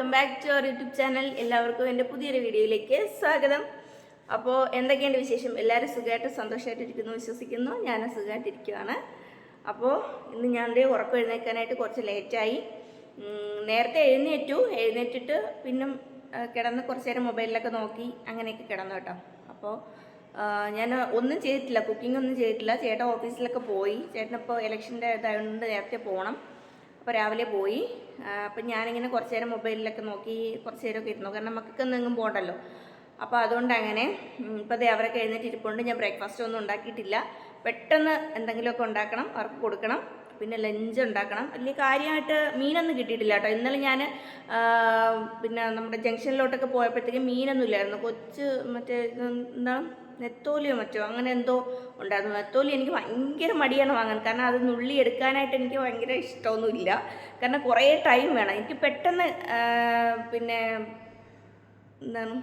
Welcome back to our YouTube channel. എല്ലാവർക്കും എന്റെ പുതിയൊരു വീഡിയോയിലേക്ക് സ്വാഗതം. അപ്പോൾ എന്തൊക്കെയുണ്ട് വിശേഷം? എല്ലാവരും സുഖമായിട്ട് സന്തോഷമായിട്ടിരിക്കുന്നു വിശ്വസിക്കുന്നു. ഞാൻ സുഖമായിട്ടിരിക്കുകയാണ് അപ്പോൾ ഇന്ന് ഞാൻ ഉറക്കം എഴുന്നേൽക്കാനായിട്ട് കുറച്ച് ലേറ്റായി നേരത്തെ എഴുന്നേറ്റു. എഴുന്നേറ്റിട്ട് പിന്നെ കിടന്ന് കുറച്ച് നേരം മൊബൈലിലൊക്കെ നോക്കി അങ്ങനെയൊക്കെ കിടന്നു കേട്ടോ. അപ്പോൾ ഞാൻ ഒന്നും ചെയ്തിട്ടില്ല. കുക്കിംഗ് ഒന്നും ചെയ്തിട്ടില്ല. ചേട്ടൻ ഓഫീസിലൊക്കെ പോയി. ചേട്ടനിപ്പോൾ ഇലക്ഷന്റെ ഇതായതുകൊണ്ട് നേരത്തെ പോകണം അപ്പോൾ രാവിലെ പോയി. അപ്പം ഞാനിങ്ങനെ കുറച്ച് നേരം മൊബൈലിലൊക്കെ നോക്കി കുറച്ച് നേരമൊക്കെ ഇരുന്നു. കാരണം മക്കൾക്കൊന്നും എങ്ങും പോകണ്ടല്ലോ അപ്പോൾ അതുകൊണ്ട് അങ്ങനെ ഇപ്പോൾ ദേ അവരൊക്കെ എഴുന്നേറ്റ് ഇരിപ്പുണ്ട്. ഞാൻ ബ്രേക്ക്ഫാസ്റ്റ് ഒന്നും ഉണ്ടാക്കിയിട്ടില്ല. പെട്ടെന്ന് എന്തെങ്കിലുമൊക്കെ ഉണ്ടാക്കണം അവർക്ക് കൊടുക്കണം. പിന്നെ ലഞ്ച് ഉണ്ടാക്കണം. വലിയ കാര്യമായിട്ട് മീനൊന്നും കിട്ടിയിട്ടില്ല കേട്ടോ. ഇന്നലെ ഞാൻ പിന്നെ നമ്മുടെ ജംഗ്ഷനിലോട്ടൊക്കെ പോയപ്പോഴത്തേക്കും മീനൊന്നും ഇല്ലായിരുന്നു. കൊച്ച് മറ്റേ എന്താണ്? നെത്തോലിയോ മറ്റോ അങ്ങനെ എന്തോ ഉണ്ടായിരുന്നു. നെത്തോലി എനിക്ക് ഭയങ്കര മടിയാണ് വാങ്ങാൻ. കാരണം അത് നുള്ളി എടുക്കാനായിട്ട് എനിക്ക് ഭയങ്കര ഇഷ്ടമൊന്നുമില്ല. കാരണം കുറേ ടൈം വേണം. എനിക്ക് പെട്ടെന്ന് പിന്നെ എന്താണ്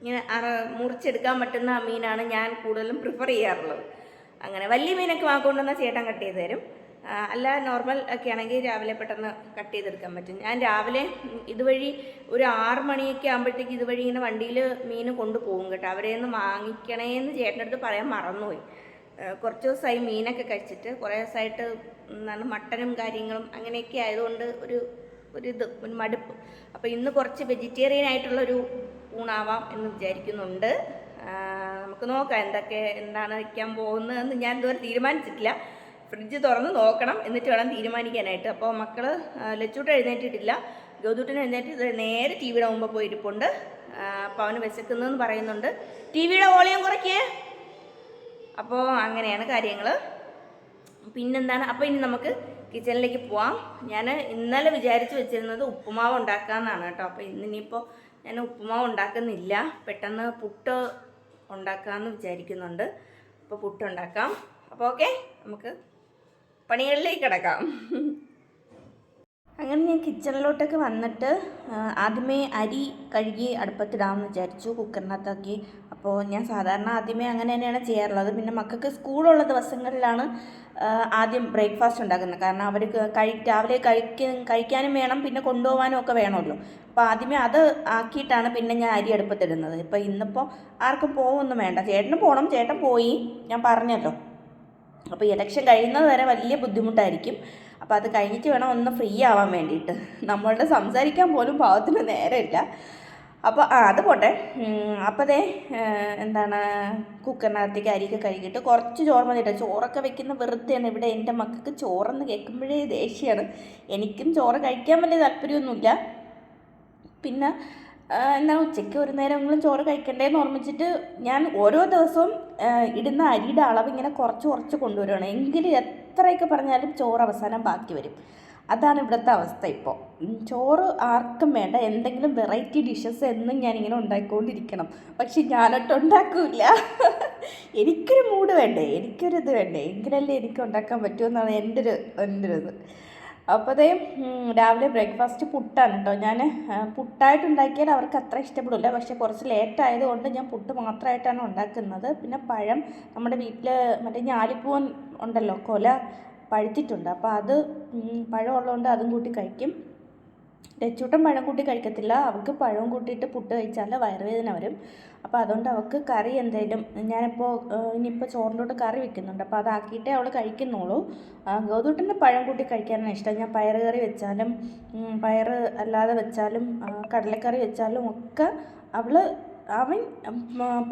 ഇങ്ങനെ അറ മുറിച്ചെടുക്കാൻ പറ്റുന്ന മീനാണ് ഞാൻ കൂടുതലും പ്രിഫർ ചെയ്യാറുള്ളത്. അങ്ങനെ വലിയ മീനൊക്കെ വാങ്ങിക്കൊണ്ടുവന്നാൽ ചേട്ടൻ കട്ട് ചെയ്ത് തരും. അല്ല നോർമൽ ഒക്കെ ആണെങ്കിൽ രാവിലെ പെട്ടെന്ന് കട്ട് ചെയ്തെടുക്കാൻ പറ്റും. ഞാൻ രാവിലെ ഇതുവഴി ഒരു ആറ് മണിയൊക്കെ ആകുമ്പോഴത്തേക്ക് ഇതുവഴി ഇങ്ങനെ വണ്ടിയിൽ മീൻ കൊണ്ടുപോകും കേട്ടോ. അവരെ നിന്ന് വാങ്ങിക്കണേന്ന് ചേട്ടന്റെ അടുത്ത് പറയാൻ മറന്നുപോയി. കുറച്ച് ദിവസമായി മീനൊക്കെ കഴിച്ചിട്ട് കുറേ ദിവസമായിട്ട് എന്താണ് മട്ടനും കാര്യങ്ങളും അങ്ങനെയൊക്കെ ആയതുകൊണ്ട് ഒരു ഒരു ഇത് ഒരു മടുപ്പ്. അപ്പോൾ ഇന്ന് കുറച്ച് വെജിറ്റേറിയൻ ആയിട്ടുള്ളൊരു ഊണാവാം എന്ന് വിചാരിക്കുന്നുണ്ട്. നമുക്ക് നോക്കാം എന്തൊക്കെ എന്താണ് വയ്ക്കാൻ പോകുന്നതെന്ന് ഞാൻ ഇതുവരെ തീരുമാനിച്ചിട്ടില്ല. ഫ്രിഡ്ജ് തുറന്ന് നോക്കണം എന്നിട്ട് വേണം തീരുമാനിക്കാനായിട്ട്. അപ്പോൾ മക്കൾ ലച്ചൂട്ട് എഴുന്നേറ്റിട്ടില്ല. ഗൗതൂട്ടിന് എഴുന്നേറ്റ് നേരെ ടി വിയുടെ മുമ്പ് പോയി ഇരിപ്പുണ്ട് ആ, അപ്പോൾ അവന് വിശക്കുന്നതെന്ന് പറയുന്നുണ്ട്. ടി വിയുടെ വോളിയം കുറയ്ക്കേ. അപ്പോൾ അങ്ങനെയാണ് കാര്യങ്ങൾ പിന്നെന്താണ്? അപ്പോൾ ഇനി നമുക്ക് കിച്ചണിലേക്ക് പോവാം. ഞാൻ ഇന്നലെ വിചാരിച്ച് വെച്ചിരുന്നത് ഉപ്പുമാവ് ഉണ്ടാക്കാമെന്നാണ് കേട്ടോ. അപ്പോൾ ഇന്നിപ്പോൾ ഞാൻ ഉപ്പുമാവ് ഉണ്ടാക്കുന്നില്ല. പെട്ടെന്ന് പുട്ട് ഉണ്ടാക്കാമെന്ന് വിചാരിക്കുന്നുണ്ട്. അപ്പോൾ പുട്ടുണ്ടാക്കാം അപ്പോൾ ഓക്കെ നമുക്ക് പണികളിലേക്ക് കിടക്കാം. അങ്ങനെ ഞാൻ കിച്ചണിലോട്ടൊക്കെ വന്നിട്ട് ആദ്യമേ അരി കഴുകി അടുപ്പത്തിടാമെന്ന് വിചാരിച്ചു കുക്കറിനകത്താക്കി. അപ്പോൾ ഞാൻ സാധാരണ ആദ്യമേ അങ്ങനെ തന്നെയാണ് ചെയ്യാറുള്ളത്. പിന്നെ മക്കൾക്ക് സ്കൂളുള്ള ദിവസങ്ങളിലാണ് ആദ്യം ബ്രേക്ക്ഫാസ്റ്റ് ഉണ്ടാക്കുന്നത്. കാരണം അവർ കഴി രാവിലെ കഴിക്ക കഴിക്കാനും വേണം പിന്നെ കൊണ്ടുപോകാനും ഒക്കെ വേണമല്ലോ. അപ്പോൾ ആദ്യമേ അത് ആക്കിയിട്ടാണ് പിന്നെ ഞാൻ അരി അടുപ്പത്തിടുന്നത്. ഇപ്പോൾ ഇന്നിപ്പോൾ ആർക്കും പോകുമൊന്നും വേണ്ട. ചേട്ടന് പോകണം ചേട്ടൻ പോയി. ഞാൻ പറഞ്ഞല്ലോ. അപ്പോൾ ഇലക്ഷൻ കഴിയുന്നത് വരെ വലിയ ബുദ്ധിമുട്ടായിരിക്കും. അപ്പോൾ അത് കഴിഞ്ഞിട്ട് വേണം ഒന്ന് ഫ്രീ ആവാൻ വേണ്ടിയിട്ട്. നമ്മളുടെ സംസാരിക്കാൻ പോലും പാവത്തിന് നേരമില്ല. അപ്പോൾ ആ അത് പോട്ടെ. അപ്പോൾ ദേ എന്താണ് കുക്കറിനകത്തേക്ക് അരിയൊക്കെ കഴുകിയിട്ട് കുറച്ച് ചോറ് മതിയിട്ട് ചോറൊക്കെ വെക്കുന്ന വെറുതെയാണ് ഇവിടെ എന്റെ മക്കൾക്ക് ചോറെന്ന് കേൾക്കുമ്പോഴേ ദേഷ്യമാണ്. എനിക്കും ചോറ് കഴിക്കാൻ വലിയ താല്പര്യമൊന്നുമില്ല. പിന്നെ എന്താണ് ഉച്ചയ്ക്ക് ഒരു നേരമെങ്കിലും ചോറ് കഴിക്കണ്ടേന്ന് ഓർമ്മിച്ചിട്ട് ഞാൻ ഓരോ ദിവസവും ഇടുന്ന അരിയുടെ അളവ് ഇങ്ങനെ കുറച്ച് കുറച്ച് കൊണ്ടുവരികയാണ് എങ്കിലും എത്രയൊക്കെ പറഞ്ഞാലും ചോറ് അവസാനം ബാക്കി വരും. അതാണ് ഇവിടുത്തെ അവസ്ഥ ഇപ്പോൾ. ചോറ് ആർക്കും വേണ്ട. എന്തെങ്കിലും വെറൈറ്റി ഡിഷസ് എന്നും ഞാനിങ്ങനെ ഉണ്ടാക്കിക്കൊണ്ടിരിക്കണം പക്ഷെ ഞാനൊട്ട് ഉണ്ടാക്കില്ല. എനിക്കൊരു മൂഡ് വേണ്ടേ? എനിക്കൊരു ഇത് വേണ്ടേ? എങ്കിലല്ലേ എനിക്ക് ഉണ്ടാക്കാൻ പറ്റുമെന്നാണ് എന്റെ ഒരു എന്റെ ഒരു ഇത് അപ്പോൾ അതേ രാവിലെ ബ്രേക്ക്ഫാസ്റ്റ് പുട്ടാണ് കേട്ടോ. ഞാൻ പുട്ടായിട്ട് ഉണ്ടാക്കിയാൽ അവർക്ക് അത്ര ഇഷ്ടപ്പെടില്ല. പക്ഷേ കുറച്ച് ലേറ്റ് ആയതുകൊണ്ട് ഞാൻ പുട്ട് മാത്രമായിട്ടാണ് ഉണ്ടാക്കുന്നത്. പിന്നെ പഴം നമ്മുടെ വീട്ടിൽ മറ്റേ ഞാലിപ്പൂവൻ ഉണ്ടല്ലോ കൊല പഴുത്തിട്ടുണ്ട്. അപ്പോൾ അത് പഴം ഉള്ളതുകൊണ്ട് അതും കൂട്ടി കഴിക്കും. രച്ചൂട്ടം പഴം കൂട്ടി കഴിക്കത്തില്ല. അവർക്ക് പഴവും കൂട്ടിയിട്ട് പുട്ട് കഴിച്ചാൽ വയറുവേദന വരും. അപ്പോൾ അതുകൊണ്ട് അവൾക്ക് കറി എന്തെങ്കിലും ഞാനിപ്പോൾ ഇനിയിപ്പോൾ ചോറിലോട്ട് കറി വെക്കുന്നുണ്ട്. അപ്പോൾ അതാക്കിയിട്ടേ അവൾ കഴിക്കുന്നുള്ളൂ. ഗൗതൂട്ടന്റെ പഴം കൂട്ടി കഴിക്കാനാണ് ഇഷ്ടം. ഞാൻ പയർ കറി വെച്ചാലും പയർ അല്ലാതെ വെച്ചാലും കടലക്കറി വെച്ചാലും ഒക്കെ അവൾ അവൻ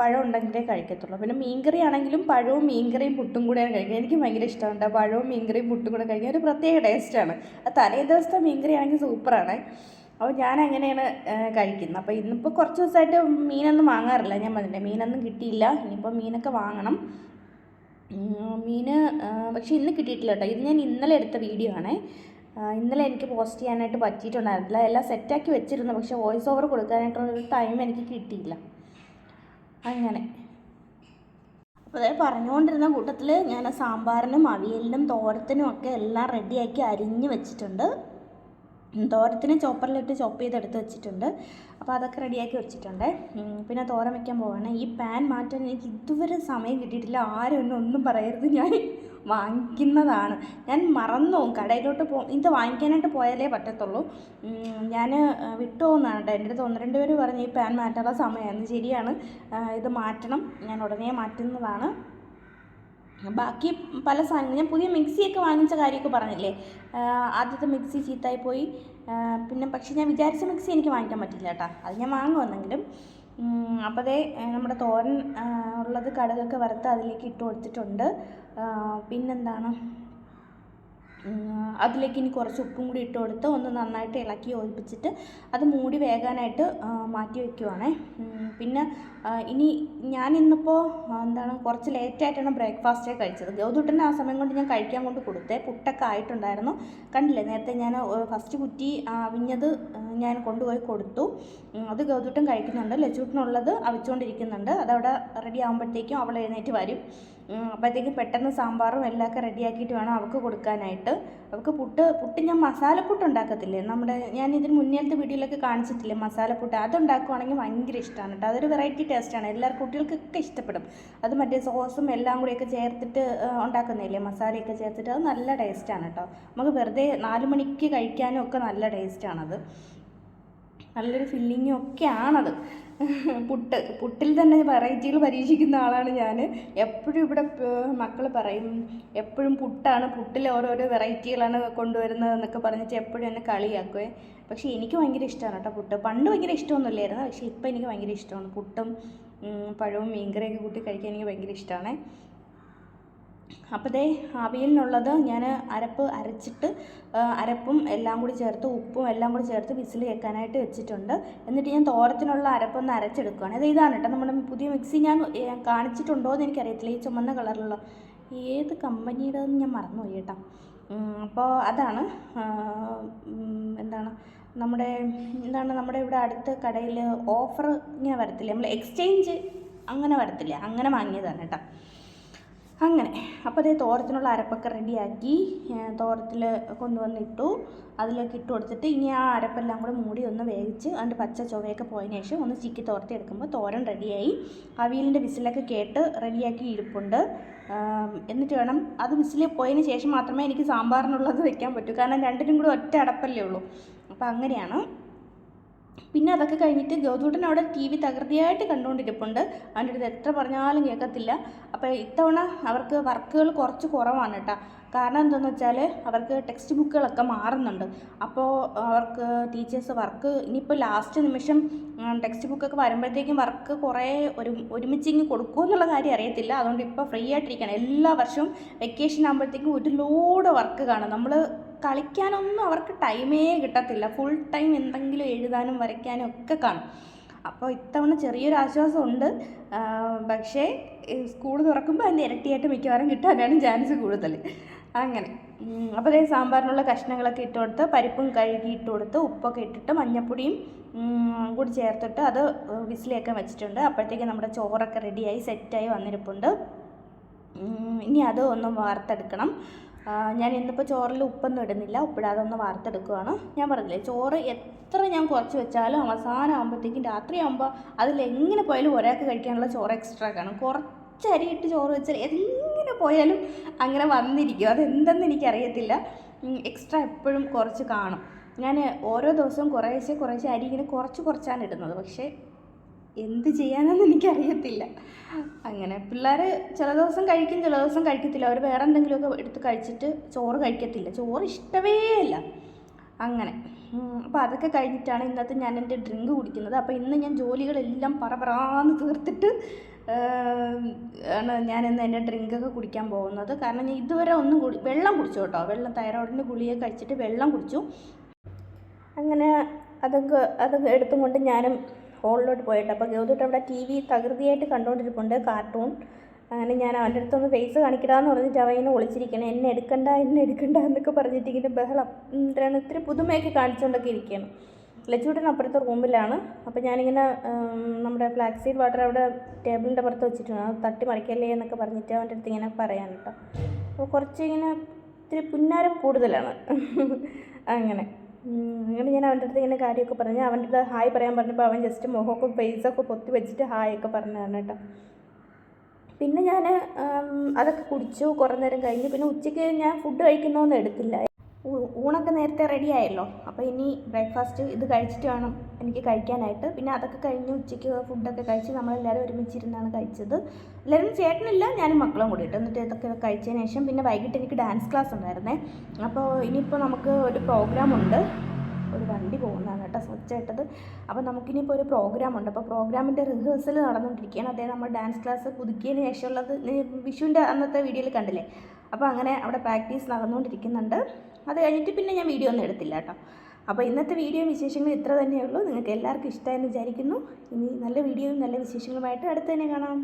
പഴം ഉണ്ടെങ്കിലേ കഴിക്കത്തുള്ളൂ. പിന്നെ മീൻകറി ആണെങ്കിലും പഴവും മീൻകറിയും പുട്ടും കൂടെയാണ് കഴിക്കുക. എനിക്ക് ഭയങ്കര ഇഷ്ടമുണ്ട് പഴവും മീൻകറിയും പുട്ടും കൂടെ കഴിക്കാൻ. ഒരു പ്രത്യേക ടേസ്റ്റാണ് ആ തലേ ദിവസത്തെ മീൻകറി ആണെങ്കിൽ സൂപ്പറാണ് അപ്പോൾ ഞാൻ അങ്ങനെയാണ് കഴിക്കുന്നത്. അപ്പോൾ ഇന്നിപ്പോൾ കുറച്ച് ദിവസമായിട്ട് മീനൊന്നും വാങ്ങാറില്ല. ഞാൻ പറഞ്ഞില്ലേ മീനൊന്നും കിട്ടിയില്ല. ഇനിയിപ്പോൾ മീനൊക്കെ വാങ്ങണം. മീൻ പക്ഷേ ഇന്ന് കിട്ടിയിട്ടില്ല കേട്ടോ. ഇത് ഞാൻ ഇന്നലെ എടുത്ത വീഡിയോ ആണേ. ഇന്നലെ എനിക്ക് പോസ്റ്റ് ചെയ്യാനായിട്ട് പറ്റിയിട്ടുണ്ടായിരുന്നില്ല. എല്ലാം സെറ്റാക്കി വെച്ചിരുന്നു. പക്ഷേ വോയിസ് ഓവർ കൊടുക്കാനായിട്ടുള്ളൊരു ടൈം എനിക്ക് കിട്ടിയില്ല. അങ്ങനെ. അപ്പോൾ അതായത് പറഞ്ഞുകൊണ്ടിരുന്ന കൂട്ടത്തിൽ ഞാൻ സാമ്പാറിനും അവിയലിനും തോരത്തിനും ഒക്കെ എല്ലാം റെഡിയാക്കി അരിഞ്ഞ് വെച്ചിട്ടുണ്ട്. തോരത്തിന് ചോപ്പറിലിട്ട് ചോപ്പ് ചെയ്തെടുത്ത് വെച്ചിട്ടുണ്ട്. അപ്പോൾ അതൊക്കെ റെഡിയാക്കി വെച്ചിട്ടുണ്ട്. പിന്നെ തോരൻ വയ്ക്കാൻ പോവാണ്. ഈ പാൻ മാറ്റാൻ എനിക്ക് ഇതുവരെ സമയം കിട്ടിയിട്ടില്ല. ആരും എന്നെ ഒന്നും പറയരുത്. ഞാൻ വാങ്ങിക്കുന്നതാണ്. ഞാൻ മറന്നു കടയിലോട്ട് പോ ഇത് വാങ്ങിക്കാനായിട്ട് പോയാലേ പറ്റത്തുള്ളൂ. ഞാൻ വിട്ടു പോകുന്നതാണ് കേട്ടോ. എന്റെ അടുത്ത് ഒന്ന് രണ്ട് പേര് പറഞ്ഞു ഈ പാൻ മാറ്റാനുള്ള സമയമായിരുന്നു ശരിയാണ്. ഇത് മാറ്റണം. ഞാൻ ഉടനെ മാറ്റുന്നതാണ്. ബാക്കി പല സാധനങ്ങൾ ഞാൻ പുതിയ മിക്സിയൊക്കെ വാങ്ങിച്ച കാര്യമൊക്കെ പറഞ്ഞില്ലേ? ആദ്യത്തെ മിക്സി ചീത്തായി പോയി പിന്നെ പക്ഷേ ഞാൻ വിചാരിച്ച മിക്സി എനിക്ക് വാങ്ങിക്കാൻ പറ്റില്ല കേട്ടോ. അത് ഞാൻ വാങ്ങുമെന്നെങ്കിലും അപ്പോൾ അതേ നമ്മുടെ തോരൻ ഉള്ളത് കടുകൊക്കെ വറുത്ത് അതിലേക്ക് ഇട്ട് കൊടുത്തിട്ടുണ്ട്. പിന്നെന്താണ്? അതിലേക്ക് ഇനി കുറച്ച് ഉപ്പും കൂടി ഇട്ട് കൊടുത്ത് ഒന്ന് നന്നായിട്ട് ഇളക്കി യോജിപ്പിച്ചിട്ട് അത് മൂടി വേകാനായിട്ട് മാറ്റി വയ്ക്കുവാണേ പിന്നെ ഇനി ഞാൻ ഇന്നിപ്പോൾ എന്താണ് കുറച്ച് ലേറ്റായിട്ടാണ് ബ്രേക്ക്ഫാസ്റ്റേ കഴിച്ചത്. ഗൗതുട്ടന്റെ ആ സമയം കൊണ്ട് ഞാൻ കഴിക്കാൻ കൊണ്ട് കൊടുത്തേ. പുട്ടൊക്കെ ആയിട്ടുണ്ടായിരുന്നു. കണ്ടില്ലേ? നേരത്തെ ഞാൻ ഫസ്റ്റ് കുറ്റി അവിഞ്ഞത് ഞാൻ കൊണ്ടുപോയി കൊടുത്തു. അത് ഗൗതുട്ടൻ കഴിക്കുന്നുണ്ട്. ലച്ചുട്ടനുള്ളത് അവിച്ചുകൊണ്ടിരിക്കുന്നുണ്ട് അതവിടെ റെഡി ആകുമ്പോഴത്തേക്കും അവൾ എഴുന്നേറ്റ് വരും. അപ്പോഴത്തേക്കും പെട്ടെന്ന് സാമ്പാറും എല്ലാമൊക്കെ റെഡിയാക്കിയിട്ട് വേണം അവൾക്ക് കൊടുക്കാനായിട്ട്. അവൾക്ക് പുട്ട് പുട്ട് ഞാൻ മസാലപ്പുട്ട് ഉണ്ടാക്കത്തില്ലേ? നമ്മുടെ ഞാൻ ഇതിന് മുന്നേത്തെ വീഡിയോയിലൊക്കെ കാണിച്ചിട്ടില്ലേ മസാലപ്പുട്ട്? അതുണ്ടാക്കുവാണെങ്കിൽ ഭയങ്കര ഇഷ്ടമാണ് കേട്ടോ. അതൊരു വെറൈറ്റി ടേസ്റ്റാണ് എല്ലാ കുട്ടികൾക്കൊക്കെ ഇഷ്ടപ്പെടും. അത് മറ്റേ സോസും എല്ലാം കൂടിയൊക്കെ ചേർത്തിട്ട് ഉണ്ടാക്കുന്നില്ലേ മസാലയൊക്കെ ചേർത്തിട്ട് അത് നല്ല ടേസ്റ്റാണ് കേട്ടോ. നമുക്ക് വെറുതെ നാല് മണിക്ക് കഴിക്കാനും ഒക്കെ നല്ല ടേസ്റ്റാണത് നല്ലൊരു ഫില്ലിങ്ങും ഒക്കെയാണത്. പുട്ട് പുട്ടിൽ തന്നെ വെറൈറ്റികൾ പരീക്ഷിക്കുന്ന ആളാണ് ഞാൻ എപ്പോഴും ഇവിടെ മക്കൾ പറയും എപ്പോഴും പുട്ടാണ് പുട്ടിൽ ഓരോരോ വെറൈറ്റികളാണ് കൊണ്ടുവരുന്നത് എന്നൊക്കെ പറഞ്ഞിട്ട് എപ്പോഴും എന്നെ കളിയാക്കുവേ. പക്ഷേ എനിക്ക് ഭയങ്കര ഇഷ്ടമാണ് കേട്ടോ പുട്ട്. പണ്ട് ഭയങ്കര ഇഷ്ടമൊന്നുമില്ലായിരുന്നു. പക്ഷേ ഇപ്പം എനിക്ക് ഭയങ്കര ഇഷ്ടമാണ്. പുട്ടും പഴവും മീൻകറിയൊക്കെ കൂട്ടി കഴിക്കാൻ എനിക്ക് ഭയങ്കര ഇഷ്ടമാണ് അപ്പോൾ ദേ അവിയലിനുള്ളത് ഞാൻ അരപ്പ് അരച്ചിട്ട് അരപ്പും എല്ലാം കൂടി ചേർത്ത് ഉപ്പും എല്ലാം കൂടി ചേർത്ത് വിസിൽ കേൾക്കാനായിട്ട് വെച്ചിട്ടുണ്ട്. എന്നിട്ട് ഞാൻ തോരത്തിനുള്ള അരപ്പൊന്ന് അരച്ചെടുക്കുകയാണ്. ഇത് ഇതാണ് കേട്ടോ നമ്മുടെ പുതിയ മിക്സി. ഞാൻ കാണിച്ചിട്ടുണ്ടോ എന്ന് എനിക്കറിയത്തില്ല. ഈ ചുമന്ന കളറിലുള്ള ഏത് കമ്പനിയുടെതെന്ന് ഞാൻ മറന്നുപോയി കേട്ടോ. അപ്പോൾ അതാണ് എന്താണ് നമ്മുടെ എന്താണ് നമ്മുടെ ഇവിടെ അടുത്ത കടയിൽ ഓഫർ ഇങ്ങനെ വരത്തില്ല? നമ്മൾ എക്സ്ചേഞ്ച് അങ്ങനെ വരത്തില്ല? അങ്ങനെ വാങ്ങിയതാണ് കേട്ടോ. അങ്ങനെ. അപ്പോൾ അതേ തോരത്തിനുള്ള അരപ്പൊക്കെ റെഡിയാക്കി തോരത്തിൽ കൊണ്ടുവന്നിട്ടു. അതിലേക്ക് ഇട്ട് കൊടുത്തിട്ട് ഇനി ആ അരപ്പെല്ലാം കൂടെ മൂടി ഒന്ന് വേവിച്ച് അതിന്റെ പച്ച ചുവയൊക്കെ പോയതിന് ശേഷം ഒന്ന് ചിക്കി തോർത്തി എടുക്കുമ്പോൾ തോരൻ റെഡിയായി. അവിയലിന്റെ വിസിലൊക്കെ കേട്ട് റെഡിയാക്കി ഇരിപ്പുണ്ട്. എന്നിട്ട് വേണം അത് വിസിൽ പോയതിന് ശേഷം മാത്രമേ എനിക്ക് സാമ്പാറിനുള്ളത് വെക്കാൻ പറ്റൂ. കാരണം രണ്ടിനും കൂടെ ഒറ്റ അടപ്പല്ലേ ഉള്ളൂ. അപ്പോൾ അങ്ങനെയാണ്. പിന്നെ അതൊക്കെ കഴിഞ്ഞിട്ട് ഗൗതൂട്ടൻ അവിടെ ടി വി തകൃതിയായിട്ട് കണ്ടുകൊണ്ടിരിപ്പുണ്ട്. അവന്റെ അടുത്ത് എത്ര പറഞ്ഞാലും കേൾക്കത്തില്ല. അപ്പോൾ ഇത്തവണ അവർക്ക് വർക്കുകൾ കുറച്ച് കുറവാണ് കേട്ടോ. കാരണം എന്താണെന്ന് വെച്ചാൽ അവർക്ക് ടെക്സ്റ്റ് ബുക്കുകളൊക്കെ മാറുന്നുണ്ട്. അപ്പോൾ അവർക്ക് ടീച്ചേഴ്സ് വർക്ക് ഇനിയിപ്പോൾ ലാസ്റ്റ് നിമിഷം ടെക്സ്റ്റ് ബുക്കൊക്കെ വരുമ്പോഴത്തേക്കും വർക്ക് കുറേ ഒരു ഒരുമിച്ചിങ്ങ് കൊടുക്കുമോ എന്നുള്ള കാര്യം അറിയത്തില്ല. അതുകൊണ്ട് ഇപ്പോൾ ഫ്രീ ആയിട്ടിരിക്കണം എല്ലാ വർഷവും വെക്കേഷൻ ആകുമ്പോഴത്തേക്കും ഒരു ലോഡ് വർക്ക് കാണും. നമ്മൾ കളിക്കാനൊന്നും അവർക്ക് ടൈമേ കിട്ടത്തില്ല. ഫുൾ ടൈം എന്തെങ്കിലും എഴുതാനും വരയ്ക്കാനും ഒക്കെ കാണും. അപ്പോൾ ഇത്തവണ ചെറിയൊരു ആശ്വാസമുണ്ട്. പക്ഷേ സ്കൂൾ തുറക്കുമ്പോൾ അതിന്റെ ഇരട്ടിയായിട്ട് മിക്കവാറും കിട്ടാനാണ് ചാൻസ് കൂടുതൽ. അങ്ങനെ. അപ്പോൾ അതേ സാമ്പാറിനുള്ള കഷ്ണങ്ങളൊക്കെ ഇട്ട് കൊടുത്ത് പരിപ്പും കഴുകി ഇട്ട് കൊടുത്ത് ഉപ്പൊക്കെ ഇട്ടിട്ട് മഞ്ഞപ്പൊടിയും കൂടി ചേർത്തിട്ട് അത് വിസിലൊക്കെ വെച്ചിട്ടുണ്ട്. അപ്പോഴത്തേക്ക് നമ്മുടെ ചോറൊക്കെ റെഡിയായി സെറ്റായി വന്നിരിപ്പുണ്ട്. ഇനി അത് ഒന്ന് വാർത്തെടുക്കണം ഞാൻ ഇന്നിപ്പോൾ ചോറിൽ ഉപ്പൊന്നും ഇടുന്നില്ല. ഉപ്പിടാതെ ഒന്ന് വാർത്തെടുക്കുവാണ് ഞാൻ പറഞ്ഞില്ലേ ചോറ് എത്ര ഞാൻ കുറച്ച് വെച്ചാലും അവസാനം ആകുമ്പോഴത്തേക്കും രാത്രി ആകുമ്പോൾ അതിലെങ്ങനെ പോയാലും ഒരാൾക്ക് കഴിക്കാനുള്ള ചോറ് എക്സ്ട്രാ കാണും കുറച്ച് അരി ഇട്ട് ചോറ് വെച്ചാൽ എങ്ങനെ പോയാലും അങ്ങനെ വന്നിരിക്കും. അതെന്തെന്ന് എനിക്കറിയത്തില്ല. എക്സ്ട്രാ എപ്പോഴും കുറച്ച് കാണും. ഞാൻ ഓരോ ദിവസവും കുറേശ്ശെ കുറേശ്ശെ അരി ഇങ്ങനെ കുറച്ച് കുറച്ചാണ് ഇടുന്നത്. പക്ഷേ എന്ത് ചെയ്യാനെന്ന് എനിക്കറിയത്തില്ല. അങ്ങനെ പിള്ളേർ ചില ദിവസം കഴിക്കും ചില ദിവസം കഴിക്കത്തില്ല. അവർ വേറെ എന്തെങ്കിലുമൊക്കെ എടുത്ത് കഴിച്ചിട്ട് ചോറ് കഴിക്കത്തില്ല. ചോറ് ഇഷ്ടമേ അല്ല അങ്ങനെ. അപ്പോൾ അതൊക്കെ കഴിഞ്ഞിട്ടാണ് ഇന്നത്തെ ഞാൻ എന്റെ ഡ്രിങ്ക് കുടിക്കുന്നത്. അപ്പോൾ ഇന്ന് ഞാൻ ജോലികളെല്ലാം പറപറാന്ന് തീർത്തിട്ട് ആണ് ഞാൻ ഇന്ന് എന്റെ ഡ്രിങ്കൊക്കെ കുടിക്കാൻ പോകുന്നത്. കാരണം ഞാൻ ഇതുവരെ ഒന്നും കുടി വെള്ളം കുടിച്ചു കേട്ടോ. വെള്ളം തൈറോയിഡിന്റെ ഗുളിക കഴിച്ചിട്ട് വെള്ളം കുടിച്ചു. അങ്ങനെ അതൊക്കെ അതൊക്കെ എടുത്തും കൊണ്ട് ഞാനും ഹോളിലോട്ട് പോയിട്ട് അപ്പോൾ ഗൗതുട്ട് അവിടെ ടി വി തകൃതിയായിട്ട് കണ്ടുകൊണ്ടിരിപ്പുണ്ട് കാർട്ടൂൺ അങ്ങനെ ഞാൻ അവന്റെ അടുത്തൊന്ന് ഫേസ് കാണിക്കടാന്ന് പറഞ്ഞിട്ട് അവയെന്നെ ഒളിച്ചിരിക്കണം. എന്നെ എടുക്കണ്ട എന്നെ എടുക്കണ്ട എന്നൊക്കെ പറഞ്ഞിട്ട് ഇങ്ങനെ ബഹളം എന്താണ് ഇത്തിരി പുതുമയൊക്കെ കാണിച്ചുകൊണ്ടൊക്കെ ഇരിക്കുകയാണ് ലച്ചൂട്ടൻ അപ്പുറത്തെ റൂമിലാണ്. അപ്പോൾ ഞാനിങ്ങനെ നമ്മുടെ ഫ്ലാക്സ് വാട്ടർ അവിടെ ടേബിളിന്റെ പുറത്ത് വെച്ചിട്ടുണ്ട്. അത് തട്ടി മറിക്കല്ലേ എന്നൊക്കെ പറഞ്ഞിട്ട് അവന്റെ അടുത്ത് ഇങ്ങനെ പറയാൻ കേട്ടോ. അപ്പോൾ കുറച്ച് ഇങ്ങനെ ഇത്തിരി പുന്നാരം കൂടുതലാണ്. അങ്ങനെ. അങ്ങനെ ഞാൻ അവന്റെ അടുത്ത് ഇങ്ങനെ കാര്യമൊക്കെ പറഞ്ഞു അവന്റെ അടുത്ത് ഹായ് പറയാൻ പറഞ്ഞപ്പോൾ അവൻ ജസ്റ്റ് മുഖമൊക്കെ ഫേസൊക്കെ പൊത്തി വെച്ചിട്ട് ഹായ് ഒക്കെ പറഞ്ഞതാണ് കേട്ടോ. പിന്നെ ഞാൻ അതൊക്കെ കുടിച്ചു കുറേ നേരം കഴിഞ്ഞ്. പിന്നെ ഉച്ചയ്ക്ക് ഞാൻ ഫുഡ് കഴിക്കുന്നൊന്നും എടുത്തില്ല. ഊണൊക്കെ നേരത്തെ റെഡി ആയല്ലോ. അപ്പോൾ ഇനി ബ്രേക്ക്ഫാസ്റ്റ് ഇത് കഴിച്ചിട്ട് വേണം എനിക്ക് കഴിക്കാനായിട്ട്. പിന്നെ അതൊക്കെ കഴിഞ്ഞ് ഉച്ചയ്ക്ക് ഫുഡൊക്കെ കഴിച്ച് നമ്മളെല്ലാവരും ഒരുമിച്ചിരുന്നാണ് കഴിച്ചത്. എല്ലാവരും ചേട്ടനില്ല ഞാനും മക്കളും കൂടിയിട്ട് എന്നിട്ട് ഇതൊക്കെ കഴിച്ചതിന് ശേഷം പിന്നെ വൈകിട്ട് എനിക്ക് ഡാൻസ് ക്ലാസ് ഉണ്ടായിരുന്നേ. അപ്പോൾ ഇനിയിപ്പോൾ നമുക്ക് ഒരു പ്രോഗ്രാം ഉണ്ട്. ഒരു വണ്ടി പോകുന്നതാണ് കേട്ടോ സ്വിച്ച് ഇട്ടത് അപ്പോൾ നമുക്കിനിയിപ്പോൾ ഒരു പ്രോഗ്രാം ഉണ്ട്. അപ്പോൾ പ്രോഗ്രാമിന്റെ റിഹേഴ്സൽ നടന്നുകൊണ്ടിരിക്കുകയാണ്. അതായത് നമ്മൾ ഡാൻസ് ക്ലാസ് പുതുക്കിയതിന് ശേഷമുള്ളത്. വിഷുവിന്റെ അന്നത്തെ വീഡിയോയിൽ കണ്ടില്ലേ? അപ്പോൾ അങ്ങനെ അവിടെ പ്രാക്ടീസ് നടന്നുകൊണ്ടിരിക്കുന്നുണ്ട്. അത് കഴിഞ്ഞിട്ട് പിന്നെ ഞാൻ വീഡിയോ ഒന്നും എടുത്തില്ല കേട്ടോ. അപ്പോൾ ഇന്നത്തെ വീഡിയോ വിശേഷങ്ങൾ ഇത്ര തന്നെയുള്ളൂ നിങ്ങൾക്ക് എല്ലാവർക്കും ഇഷ്ടമായെന്ന് വിചാരിക്കുന്നു. ഇനി നല്ല വീഡിയോയും നല്ല വിശേഷങ്ങളുമായിട്ട് അടുത്ത് തന്നെ കാണാം.